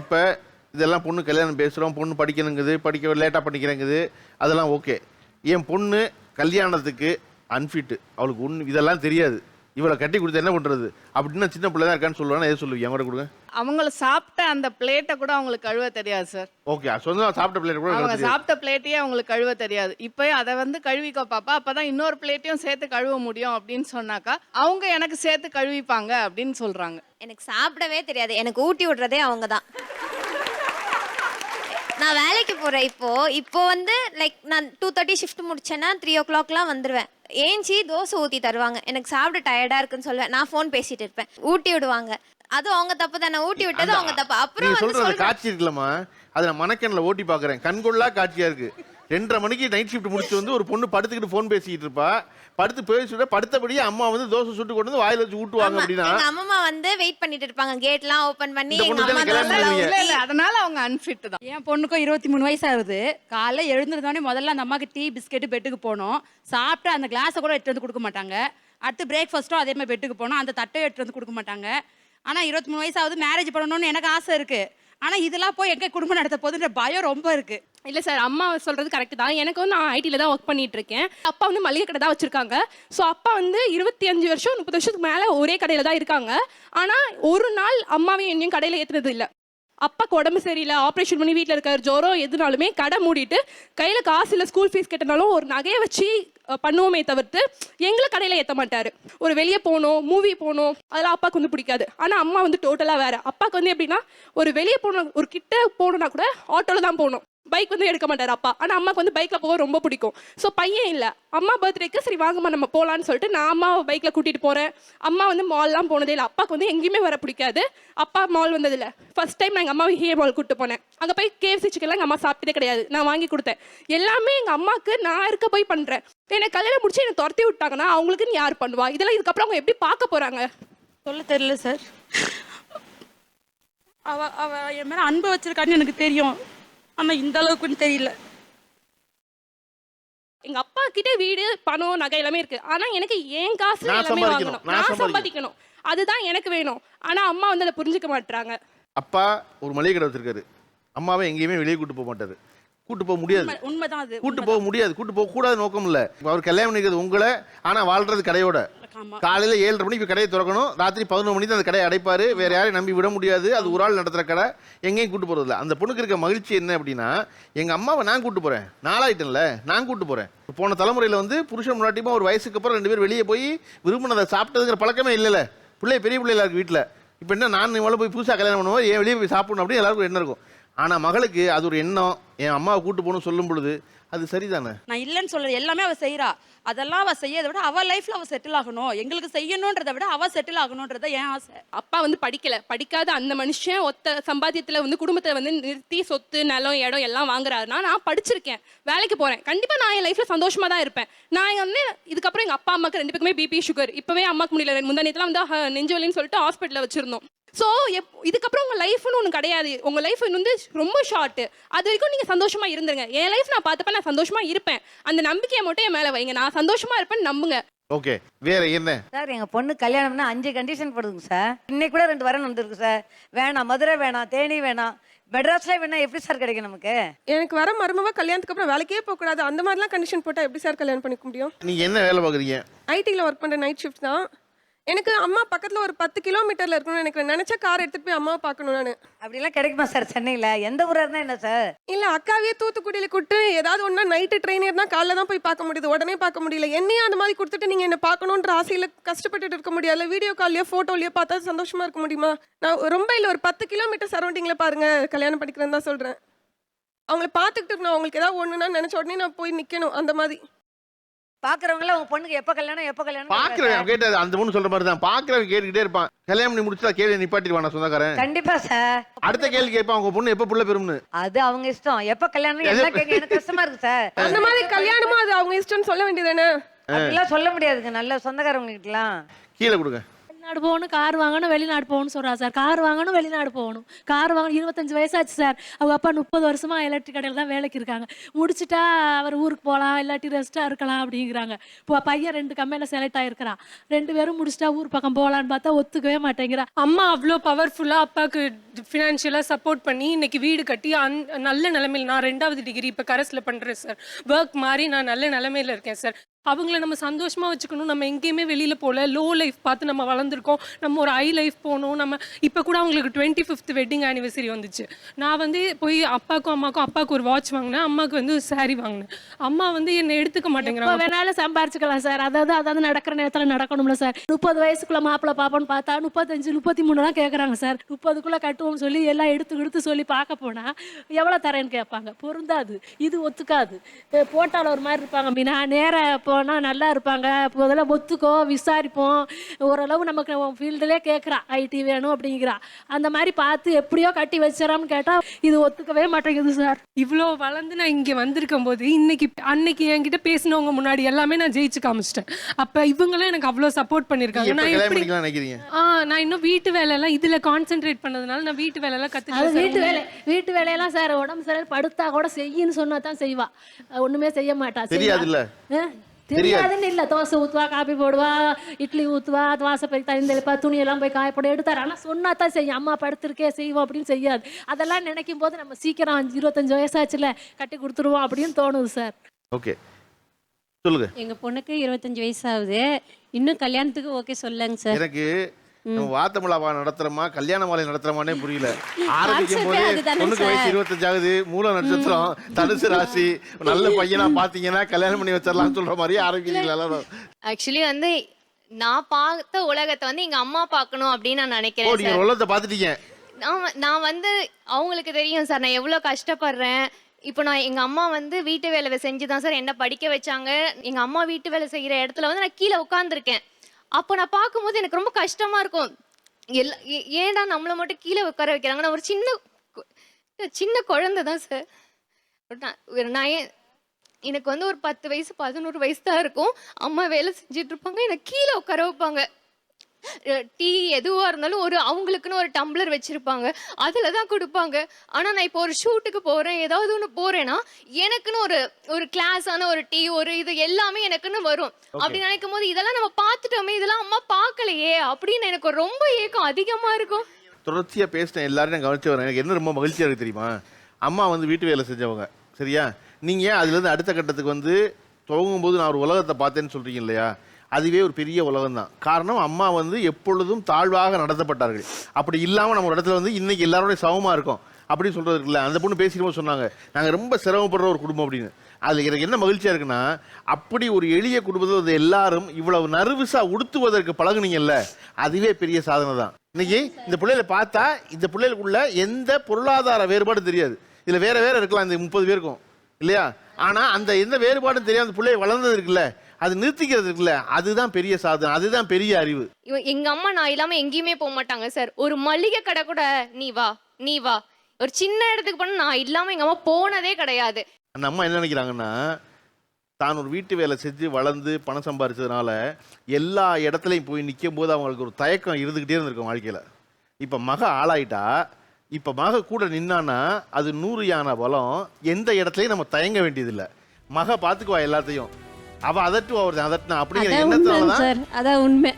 இப்போ இதெல்லாம் பொண்ணு கல்யாணம் பேசுகிறோம் பொண்ணு படிக்கணுங்குது படிக்க லேட்டாக படிக்கிறேங்குது அதெல்லாம் ஓகே. என் பொண்ணு கல்யாணத்துக்கு அன்ஃபிட்டு அவளுக்கு ஒன்று இதெல்லாம் தெரியாது. இவளை கட்டி கொடுத்து என்ன பண்ணுறது அப்படின்னா சின்ன பிள்ளை தான் இருக்கான்னு சொல்லுவானா எது சொல்லுவீங்க? என் கூட கொடுங்க. அவங்கள சாப்பிட்ட அந்த பிளேட்டை கூட அவங்களுக்கு கழுவ தெரியாது சார் ஓகே சொந்தமாக சாப்பிட்ட பிள்ளை கூட அவங்க தெரியாது. சாப்பிட்ட பிளேட்டையே அவங்களுக்கு கழுவ தெரியாது. இப்போ அதை வந்து கழுவிக்கோ பாப்பா. அப்பதான் இன்னொரு பிளேட்டையும் சேர்த்து கழுவ முடியும் அப்படின்னு சொன்னாக்கா அவங்க எனக்கு சேர்த்து கழுவிப்பாங்க அப்படின்னு சொல்றாங்க. எனக்கு சாப்பிடவே தெரியாது. எனக்கு ஊட்டி விடுறதே அவங்க தான் நான் வேலைக்கு போறேன் இப்போ. இப்போ வந்து லைக் நான் டூ தேர்ட்டி ஷிஃப்ட் முடிச்சேன்னா த்ரீ ஓ கிளாக்லாம் வந்துருவேன். ஏஞ்சி தோசை ஊத்தி தருவாங்க. எனக்கு சாப்பிட டயர்டா இருக்குன்னு சொல்லுவேன். நான் ஃபோன் பேசிட்டு இருப்பேன். ஊட்டி விடுவாங்க. அது அவங்க தப்பு தானே. ஊட்டி விட்டது அவங்க தப்பு. அப்புறம் வந்து சொல்ற அந்த சொல்றேன். காட்சி இருக்குல்லம்மா அதை நான் மணக்கண்ணில் ஓட்டி பார்க்குறேன். கண்கொள்ளா காட்சியா இருக்கு. ரெண்டரை மணிக்கு நைட் ஷிஃப்ட் முடிச்சு வந்து ஒரு பொண்ணு படுத்துக்கிட்டு ஃபோன் பேசிக்கிட்டு இருப்பா. படுத்து பேசிட்டு படுத்தபடியே அம்மா வந்து தோசை சுட்டு கொண்டு வந்து வாயில வச்சு ஊட்டுவாங்க அப்படின்னா. எங்க அம்மா வந்து வெயிட் பண்ணிட்டு இருப்பாங்க. கேட்லாம் ஓபன் பண்ணி இந்த எங்க அம்மா தோசை? இல்ல இல்ல அதனால அவங்க அன்ஃபிட் தான். என் பொண்ணுக்கும் இருபத்தி மூணு வயசு ஆகுது காலைல எழுந்திருந்தோடனே முதல்ல அந்த அம்மாக்கு டீ பிஸ்கெட்டு பெட்டுக்கு போனோம். சாப்பிட்டு அந்த கிளாஸை கூட எடுத்து வந்து கொடுக்க மாட்டாங்க. அடுத்து பிரேக்ஃபாஸ்ட்டும் அதே மாதிரி பெட்டுக்கு போனோம். அந்த தட்டையும் எடுத்து வந்து கொடுக்க மாட்டாங்க. ஆனால் இருபத்தி மூணு வயசு ஆகுது மேரேஜ் பண்ணணும்னு எனக்கு ஆசை இருக்கு. ஆனால் இதெல்லாம் போய் எங்கே குடும்பம் நடத்த போகுதுன்ற பயம் ரொம்ப இருக்கு. இல்லை சார் அம்மா சொல்கிறது கரெக்டு தான். எனக்கு வந்து நான் ஐடியில் தான் ஒர்க் பண்ணிட்டு இருக்கேன் அப்பா வந்து மளிகை கடை தான் வச்சுருக்காங்க. ஸோ அப்பா வந்து இருபத்தி அஞ்சு வருஷம் முப்பது வருஷத்துக்கு மேலே ஒரே கடையில் தான் இருக்காங்க. ஆனால் ஒரு நாள் அம்மாவையும் என்னையும் கடையில் ஏற்றுனது இல்லை. அப்பாக்கு உடம்பு சரியில்லை ஆப்ரேஷன் பண்ணி வீட்டில் இருக்கிற ஜுரம் எதுனாலுமே கடை மூடிட்டு கையில் காசு இல்லை ஸ்கூல் ஃபீஸ் கட்டினாலும் ஒரு நகையை வச்சு பண்ணுவோமே தவிர்த்து எங்களை கடையில் ஏற்ற மாட்டார். ஒரு வெளியே போகணும் மூவி போகணும் அதெல்லாம் அப்பாவுக்கு வந்து பிடிக்காது. ஆனால் அம்மா வந்து டோட்டலாக வேறு. அப்பாவுக்கு வந்து எப்படின்னா ஒரு வெளியே போகணும் ஒரு கிட்ட போகணுன்னா கூட ஆட்டோவில் தான் போகணும். பைக் வந்து எடுக்க மாட்டார் அப்பா. ஆனால் அம்மாவுக்கு வந்து பைக்கில் போக ரொம்ப பிடிக்கும். ஸோ பையன் இல்லை. அம்மா பர்த்டேக்கு சரி வாங்கம்மா நம்ம போகலான்னு சொல்லிட்டு நான் அம்மாவை பைக்கில் கூட்டிகிட்டு போகிறேன் அம்மா வந்து மால்லாம் போனதே இல்லை. அப்பாவுக்கு வந்து எங்கேயுமே வர பிடிக்காது. அப்பா மால் வந்ததில்லை ஃபஸ்ட் டைம் நான் எங்கள் அம்மாவை ஹே மால் கூப்பிட்டு போனேன். அங்கே போய் கேஎஃப்சி சிக்கன்லாம் எங்கள் அம்மா சாப்பிட்டதே கிடையாது. நான் வாங்கி கொடுத்தேன். எல்லாமே எங்கள் அம்மாவுக்கு நான் இருக்க போய் பண்ணுறேன் எனக்கு கல்யாணம் முடிச்சு என்னை துரத்தி விட்டாங்கன்னா அவங்களுக்குன்னு யார் பண்ணுவா? இதெல்லாம் இதுக்கப்புறம் அவங்க எப்படி பார்க்க போகிறாங்க சொல்ல தெரியல சார் அவ அவ என் மேலே அன்பு வச்சிருக்கான்னு எனக்கு தெரியும். ஆனால் இந்த அளவுக்குன்னு தெரியல. எங்க அப்பா கிட்ட வீடு பணம் நகை எல்லாமே இருக்கு. ஆனா எனக்கு ஏன் காசு எல்லாமே. வாங்கணும். நான் சம்பாதிக்கணும். அதுதான் எனக்கு வேணும். ஆனா அம்மா வந்து அதை புரிஞ்சுக்க மாட்டாங்க அப்பா ஒரு மளிகை கடை வச்சிருக்காரு. அம்மாவை எங்கேயுமே வெளியே கூட்டு போக மாட்டாரு. கூட்டு போக முடியாது. உண்மை- உண்மைதான் அது கூட்டு போக முடியாது. கூட்டு போக கூடாது நோக்கம் இல்ல. அவர் கல்யாணம் பண்ணிக்கிறது உங்களை ஆனா வாழ்றது கடையோட. காலையில ஏழரை மணிக்கு கடையை திறக்கணும். ராத்திரி பதினொரு மணிக்கு அந்த கடையை அடைப்பாரு. வேற யாரையும் நம்பி விட முடியாது. அது ஒரு ஆள் நடத்துற கடை. எங்கேயும் கூட்டு போறது இல்ல. அந்த பொண்ணுக்கு இருக்க மகிழ்ச்சி என்ன அப்படின்னா எங்க அம்மாவை நான் கூட்டு போறேன். நாளாயிட்டேன்ல. நான் கூட்டு போறேன். போன தலைமுறையில வந்து புருஷன் முன்னாட்டியுமா ஒரு வயசுக்கு அப்புறம் ரெண்டு பேரும் வெளியே போய் விரும்பினதை சாப்பிட்டதுங்கிற பழக்கமே இல்லைல்ல. பிள்ளை பெரிய பிள்ளைல இருக்கு வீட்டில் இப்போ என்ன நான் இவ்வளோ போய் புதுசாக கல்யாணம் பண்ணுவோம் ஏன் வெளியே போய் சாப்பிடணும் அப்படின்னு எல்லாருக்கும் எண்ணம் இருக்கும். ஆனால் மகளுக்கு அது ஒரு எண்ணம். என் அம்மாவை கூட்டு போகணும்னு சொல்லும் பொழுது அது சரிதானே? நான் இல்லைன்னு சொல்றது எல்லாமே அவ செய்றா. அதெல்லாம் அவ செய்யறதை விட அவ லைஃப்ல அவ செட்டில் ஆகணும். எங்களுக்கு செய்யணுன்றதை விட அவ செட்டில் ஆகணுன்றத என் ஆசை. அப்பா வந்து படிக்கல. படிக்காத அந்த மனுஷன் ஒத்த சம்பாத்தியத்துல வந்து குடும்பத்தை வந்து நிறுத்தி சொத்து நிலம் இடம் எல்லாம் வாங்குறாருன்னா நான் படிச்சிருக்கேன். வேலைக்கு போறேன். கண்டிப்பா நான் என் லைஃப்ல சந்தோஷமா தான் இருப்பேன். நான் வந்து இதுக்கப்புறம் எங்க அப்பா அம்மாக்கு ரெண்டு பேருக்குமே பிபி சுகர் இப்பவே அம்மாக்கு முடியல. முந்தானத்துல வந்து நெஞ்சு வலின்னு சொல்லிட்டு ஹாஸ்பிட்டல்ல வச்சிருந்தோம். ஸோ இதுக்கப்புறம் உங்க லைஃப்னு ஒன்று கிடையாது. உங்க லைஃப் வந்து ரொம்ப ஷார்ட் அது வரைக்கும் நீங்க சந்தோஷமா இருந்துருங்க. என் லைஃப் நான் பார்த்தப்ப நான் சந்தோஷமா இருப்பேன். அந்த நம்பிக்கையை மட்டும் என் மேல வைங்க. நான் சந்தோஷமா இருப்பேன்னு நம்புங்க. ஓகே வேற என்ன? சார் எங்க பொண்ணு கல்யாணம்னா அஞ்சு கண்டிஷன் போடுதுங்க சார் இன்னைக்கு கூட ரெண்டு வரன் வந்திருக்கு சார் வேணாம் மதுரை வேணாம் தேனி வேணாம். மெட்ராஸ்ல வேணா எப்படி சார் கிடைக்கும் நமக்கு? எனக்கு வர மருமவா கல்யாணத்துக்கு அப்புறம் வேலைக்கே போக கூடாது. அந்த மாதிரிலாம் கண்டிஷன் போட்டா எப்படி சார் கல்யாணம் பண்ணிக்க முடியும்? நீங்க என்ன வேலை பார்க்குறீங்க? ஐடில ஒர்க் பண்ற நைட் ஷிஃப்ட் தான். எனக்கு அம்மா பக்கத்துல ஒரு பத்து கிலோமீட்டர்ல இருக்கணும் எனக்கு நினைச்ச கார் எடுத்துட்டு போய் அம்மாவை பார்க்கணும் நான். அப்படிலாம் கிடைக்குமா சார் சென்னையில? எந்த ஊரா இருந்தா என்ன சார்? இல்ல அக்காவே தூத்துக்குடியில கூட்டு ஏதாவது ஒண்ணா நைட்டு ட்ரெயின் ஏறினா காலைல தான் போய் பார்க்க முடியுது. உடனே பார்க்க முடியல. என்னையும் அந்த மாதிரி கொடுத்துட்டு நீங்க என்ன பார்க்கணுன்ற ஆசையில கஷ்டப்பட்டுட்டு இருக்க முடியல வீடியோ கால்லயோ போட்டோலயோ பார்த்தா சந்தோஷமா இருக்க முடியுமா? நான் ரொம்ப இல்ல ஒரு பத்து கிலோமீட்டர் சரௌண்டிங்ல பாருங்க. கல்யாணம் பண்ணிக்கிறேன்னு தான் சொல்றேன். அவங்கள பார்த்துக்கிட்டு இருக்கணும் அவங்களுக்கு ஏதாவது ஒண்ணுன்னா நினைச்ச உடனே நான் போய் நிக்கணும். அந்த மாதிரி. பாக்குறவங்கள உங்க பொண்ணுக்கு எப்ப கல்யாணம் எப்ப கல்யாணம் பாக்குறவன் கேட்டது அந்த பொண்ணு சொல்ற மாதிரி தான். பாக்குறவன் கேட்டுக்கிட்டே இருப்பான். கல்யாணம் பண்ணி முடிச்சுட்டா கேள்வி நிப்பாட்டிடுவான் சொந்தக்காரன். கண்டிப்பா சார். அடுத்த கேள்வி கேட்பான் உங்க பொண்ணு எப்ப புள்ள பெறும்னு? அது அவங்க இஷ்டம். எப்ப கல்யாணம் எல்லாம் கேட்க எனக்கு கஷ்டமா இருக்கு சார். அந்த மாதிரி கல்யாணமா அது அவங்க இஷ்டம்னு சொல்ல வேண்டியதானே அப்படிலாம் சொல்ல முடியாதுங்க. நல்ல சொந்தக்காரவங்க கிட்டலாம். கீழே கொடுங்க. வெளிநாடு போகணும் கார் வாங்கணும் வெளிநாடு போகணும்னு சொல்கிறா சார். கார் வாங்கணும் வெளிநாடு போகணும். கார் வாங்கணும். இருபத்தஞ்சு வயசாச்சு சார். அவங்க அப்பா முப்பது வருஷமாக எலக்ட்ரிக் கடையில் தான் வேலைக்கு இருக்காங்க. முடிச்சுட்டா அவர் ஊருக்கு போகலாம் இல்லாட்டி ரெஸ்ட்டாக இருக்கலாம் அப்படிங்கிறாங்க. இப்போ பையன் ரெண்டு கம்பெனியில் செலக்ட் ஆகிருக்கிறான் ரெண்டு பேரும் முடிச்சுட்டா ஊர் பக்கம் போகலான்னு பார்த்தா ஒத்துக்கவே மாட்டேங்கிறா. அம்மா அவ்வளோ பவர்ஃபுல்லாக அப்பாவுக்கு ஃபினான்ஷியலாக சப்போர்ட் பண்ணி இன்னைக்கு வீடு கட்டி அந் நல்ல நிலமையில் நான் ரெண்டாவது டிகிரி இப்போ கரஸில் பண்ணுறேன் சார். ஒர்க் மாதிரி நான் நல்ல நிலமையில் இருக்கேன் சார். அவங்கள நம்ம சந்தோஷமா வச்சுக்கணும். நம்ம எங்கேயுமே வெளியில் போகல லோ லைஃப் பார்த்து நம்ம வளர்ந்துருக்கோம். நம்ம ஒரு ஹை லைஃப் போகணும் நம்ம இப்போ கூட அவங்களுக்கு டுவெண்ட்டி ஃபிஃப்த் வெட்டிங் ஆனிவர்சரி வந்துச்சு. நான் வந்து போய் அப்பாவுக்கும் அம்மாக்கும் அப்பாவுக்கு ஒரு வாட்ச் வாங்கினேன். அம்மாவுக்கு வந்து சாரி வாங்கினேன். அம்மா வந்து என்னை எடுத்துக்க மாட்டேங்கிறாங்க. வேணாலும் சம்பாரிச்சுக்கலாம் சார். அதாவது அதாவது நடக்கிற நேரத்தில் நடக்கணும்ல சார். முப்பது வயசுக்குள்ள மாப்பிள்ளை பார்ப்போன்னு பார்த்தா முப்பத்தஞ்சு முப்பத்தி மூணு கேட்குறாங்க சார். முப்பதுக்குள்ளே கட்டுவோம்னு சொல்லி எல்லாம் எடுத்து எடுத்து சொல்லி பார்க்க போனால் எவ்வளோ தரேன்னு கேட்பாங்க. பொருந்தாது. இது ஒத்துக்காது. போட்டால் ஒரு மாதிரி இருப்பாங்க. மீனா நேராக போனால் நல்லா இருப்பாங்க. முதல்ல ஒத்துக்கோ விசாரிப்போம். ஓரளவு நமக்கு ஃபீல்டுலேயே கேட்குறா ஐடி வேணும் அப்படிங்கிறா. அந்த மாதிரி பார்த்து எப்படியோ கட்டி வச்சிடறான்னு கேட்டால் இது ஒத்துக்கவே மாட்டேங்குது சார். இவ்வளோ வளர்ந்து நான் இங்கே வந்திருக்கும் போது இன்னைக்கு அன்னைக்கு என்கிட்ட பேசினவங்க முன்னாடி எல்லாமே நான் ஜெயிச்சு காமிச்சிட்டேன். அப்போ இவங்களும் எனக்கு அவ்வளோ சப்போர்ட் பண்ணியிருக்காங்க நான் எப்படி நினைக்கிறீங்க? ஆ நான் இன்னும் வீட்டு வேலையெல்லாம் இதுல கான்சென்ட்ரேட் பண்ணதுனால நான் வீட்டு வேலையெல்லாம் அது கத்துக்கிட்டேன் வீட்டு வேலை. வீட்டு வேலையெல்லாம் சார் உடம்பு சரியில்லை. படுத்தா கூட செய்யின்னு சொன்னா தான் செய்வா. ஒண்ணுமே செய்ய மாட்டா. செய்வா. தெரியாதுல்ல? தெரியாதுன்னு இல்ல. தோசை ஊத்துவா காபி போடுவா இட்லி ஊத்துவா வாசை போய் தண்ணி தெளிப்பா துணி எல்லாம் போய் காய போட எடுத்தாரு. ஆனா சொன்னா தான் செய்யும். அம்மா படுத்திருக்கே செய்வோம் அப்படின்னு செய்யாது. அதெல்லாம் நினைக்கும் போது நம்ம சீக்கிரம் அஞ்சு இருபத்தஞ்சு வயசாச்சுல கட்டி கொடுத்துருவோம் அப்படின்னு தோணுது சார். ஓகே. சொல்லுங்க. எங்க பொண்ணுக்கு இருபத்தஞ்சு வயசு ஆகுது. இன்னும் கல்யாணத்துக்கு ஓகே சொல்லுங்க சார். எனக்கு நம்ம வாத்தமிழாவா நடத்துறோமா? கல்யாண மாலை நடத்துறோமானே புரியல. ஆரம்பிக்கும் போது பொண்ணுக்கு வயசு இருபத்தஞ்சு ஆகுது மூல நட்சத்திரம் தனுசு ராசி நல்ல பையனா பாத்தீங்கன்னா கல்யாணம் பண்ணி வச்சிடலாம்னு சொல்ற மாதிரியே ஆரம்பிக்கிறீங்களா எல்லாரும்? ஆக்சுவலி வந்து நான் பார்த்த உலகத்தை வந்து எங்க அம்மா பார்க்கணும் அப்படின்னு நான் நினைக்கிறேன் நீங்க உலகத்தை பாத்துட்டீங்க நான் நான் வந்து அவங்களுக்கு தெரியும் சார். நான் எவ்வளோ கஷ்டப்படுறேன். இப்போ நான் எங்கள் அம்மா வந்து வீட்டு வேலை செஞ்சு தான் சார். என்ன படிக்க வச்சாங்க. எங்கள் அம்மா வீட்டு வேலை செய்கிற இடத்துல வந்து நான் கீழே உட்காந்துருக்கேன் அப்போ நான் பார்க்கும்போது எனக்கு ரொம்ப கஷ்டமாக இருக்கும். எல்லா ஏ- ஏன்டா நம்மளை மட்டும் கீழே உட்கார வைக்கிறாங்க? நான் ஒரு சின்ன சின்ன குழந்தை தான் சார் நான் ஒரு- நான் ஏன் எனக்கு வந்து ஒரு பத்து வயசு பதினோரு வயசு தான் இருக்கும். அம்மா வேலை செஞ்சுட்டு இருப்பாங்க எனக்கு கீழே உட்கார வைப்பாங்க. டீ எதுவாக இருந்தாலும் ஒரு அவங்களுக்குன்னு ஒரு டம்ளர் வச்சிருப்பாங்க. அதில் தான் கொடுப்பாங்க. ஆனால் நான் இப்போ ஒரு ஷூட்டுக்கு போகிறேன் ஏதாவது ஒன்று போகிறேன்னா எனக்குன்னு ஒரு ஒரு கிளாஸான ஒரு டீ ஒரு இது எல்லாமே எனக்குன்னு வரும். அப்படி நினைக்கும் போது இதெல்லாம் நம்ம பார்த்துட்டோமே இதெல்லாம் அம்மா பார்க்கலையே அப்படின்னு எனக்கு ரொம்ப ஏக்கம் அதிகமாக இருக்கும். தொடர்ச்சியா பேசினேன் எல்லாரும் நான் கவனிச்சு வரேன். எனக்கு என்ன ரொம்ப மகிழ்ச்சியா இருக்கு தெரியுமா? அம்மா வந்து வீட்டு வேலை செஞ்சவங்க. சரியா? நீங்க ஏன் அதுல இருந்து அடுத்த கட்டத்துக்கு வந்து துவங்கும் போது நான் ஒரு உலகத்தை பார்த்தேன்னு சொல்றீங்க இல்லையா? அதுவே ஒரு பெரிய உலகம் தான் காரணம் அம்மா வந்து எப்பொழுதும் தாழ்வாக நடத்தப்பட்டார்கள். அப்படி இல்லாமல் நம்ம ஒரு இடத்துல வந்து இன்னைக்கு எல்லாரோட சமமாக இருக்கும். அப்படின்னு சொல்கிறது இருக்குல்ல அந்த பொண்ணு பேசிக்கும்போது சொன்னாங்க நாங்கள் ரொம்ப சிரமப்படுற ஒரு குடும்பம் அப்படின்னு. அது எனக்கு என்ன மகிழ்ச்சியாக இருக்குன்னா அப்படி ஒரு எளிய குடும்பத்தில் வந்து எல்லாரும் இவ்வளவு நர்வஸாக உடுத்துவதற்கு பழகுனீங்கல்ல அதுவே பெரிய சாதனை தான் இன்னைக்கு இந்த பிள்ளைகளை பார்த்தா இந்த பிள்ளைகளுக்குள்ள எந்த பொருளாதார வேறுபாடும் தெரியாது. இதில் வேற வேற இருக்கலாம் இந்த முப்பது பேருக்கும். இல்லையா? ஆனால் அந்த எந்த வேறுபாடும் தெரியாத அந்த பிள்ளைய வளர்ந்தது இருக்குல்ல அது நிறுத்திக்கிறது இருக்குல்ல அதுதான் பெரிய சாதனை அதுதான் பெரிய அறிவு. இவ எங்க அம்மா நான் இல்லாம எங்கேயுமே போக மாட்டாங்க சார். ஒரு மளிகை கடை கூட நீ வா நீ வா. ஒரு சின்ன இடத்துக்கு போனா நான் இல்லாம எங்க அம்மா போனதே கிடையாது. அந்த அம்மா என்ன நினைக்கிறாங்கன்னா தான் ஒரு வீட்டு வேலை செஞ்சு வளர்ந்து பணம் சம்பாரிச்சதுனால எல்லா இடத்துலையும் போய் நிற்கும் போது அவங்களுக்கு ஒரு தயக்கம் இருந்துக்கிட்டே இருந்திருக்கும் வாழ்க்கையில். இப்போ மக ஆளாயிட்டா இப்போ மக கூட நின்னான்னா அது நூறு யானை பலம் எந்த இடத்துலையும் நம்ம தயங்க வேண்டியதில்லை. மக பார்த்துக்குவா எல்லாத்தையும். அவ அதட்டுவா அவர் அதட்டினா அப்படிங்கிற உண்மை தான் சார். அதான் உண்மை.